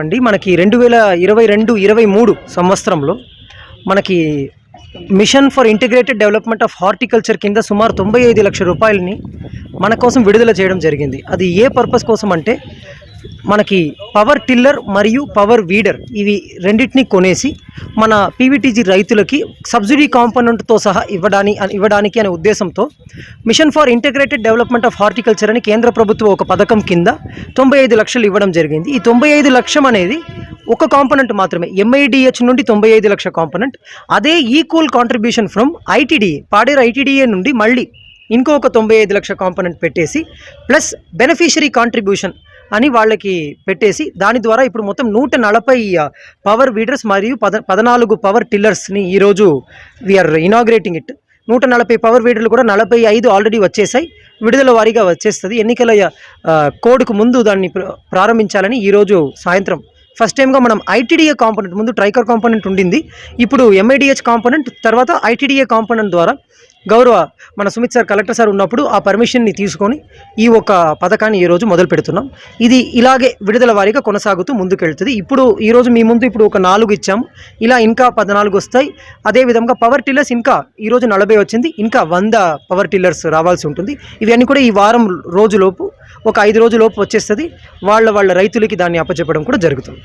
అండి మనకి రెండు వేల ఇరవై రెండు ఇరవై మూడు సంవత్సరంలో మనకి mission for integrated development of horticulture కింద సుమారు తొంభై ఐదు లక్షల రూపాయలని మన కోసం విడుదల చేయడం జరిగింది. అది ఏ పర్పస్ కోసం అంటే మనకి పవర్ టిల్లర్ మరియు పవర్ వీడర్ ఇవి రెండింటిని కొనేసి మన పీవీటీజీ రైతులకి సబ్సిడీ కాంపోనెంట్తో సహా ఇవ్వడాని ఇవ్వడానికి అనే ఉద్దేశంతో mission for integrated development of horticulture అని కేంద్ర ప్రభుత్వం ఒక పథకం కింద తొంభై ఐదు లక్షలు ఇవ్వడం జరిగింది. ఈ తొంభై ఐదు లక్షం అనేది ఒక కాంపోనెంట్ మాత్రమే. ఎంఐడిహెచ్ నుండి తొంభై ఐదు లక్షల కాంపోనెంట్ అదే equal contribution from ITDA Paderu ITDA నుండి మళ్ళీ ఇంకొక తొంభై ఐదు లక్షల కాంపోనెంట్ పెట్టేసి ప్లస్ బెనిఫిషరీ కాంట్రిబ్యూషన్ అని వాళ్ళకి పెట్టేసి దాని ద్వారా ఇప్పుడు మొత్తం నూట నలభై పవర్ వీడర్స్ మరియు పద పదనాలుగు పవర్ టిల్లర్స్ని ఈరోజు వీఆర్ ఇనాగ్రేటింగ్ ఇట్ నూట నలభై పవర్ వీడర్లు కూడా నలభై ఐదు ఆల్రెడీ వచ్చేసాయి. విడుదల వారీగా వచ్చేస్తుంది. ఎన్నికల కోడ్కు ముందు దాన్ని ప్రారంభించాలని ఈరోజు సాయంత్రం. ఫస్ట్ టైంగా మనం ఐటీడీఏ కాంపోనెంట్ ముందు ట్రైకర్ కాంపోనెంట్ ఉండింది. ఇప్పుడు ఎంఐడిహెచ్ కాంపోనెంట్ తర్వాత ఐటీడీఏ కాంపోనెంట్ ద్వారా గౌరవ మన సుమిత్ సార్ కలెక్టర్ సార్ ఉన్నప్పుడు ఆ పర్మిషన్ని తీసుకొని ఈ ఒక పథకాన్ని ఈరోజు మొదలు పెడుతున్నాం. ఇది ఇలాగే విడుదల వారీగా కొనసాగుతూ ముందుకెళ్తుంది. ఇప్పుడు ఈరోజు మీ ముందు ఇప్పుడు ఒక నాలుగు ఇచ్చాము. ఇలా ఇంకా పద్నాలుగు వస్తాయి. అదేవిధంగా పవర్ టిల్లర్స్ ఇంకా ఈరోజు నలభై వచ్చింది. ఇంకా వంద పవర్ టిల్లర్స్ రావాల్సి ఉంటుంది. ఇవన్నీ కూడా ఈ వారం రోజులోపు ఒక ఐదు రోజులోపు వచ్చేస్తుంది. వాళ్ళ వాళ్ళ రైతులకి దాన్ని అప్పచెప్పడం కూడా జరుగుతుంది.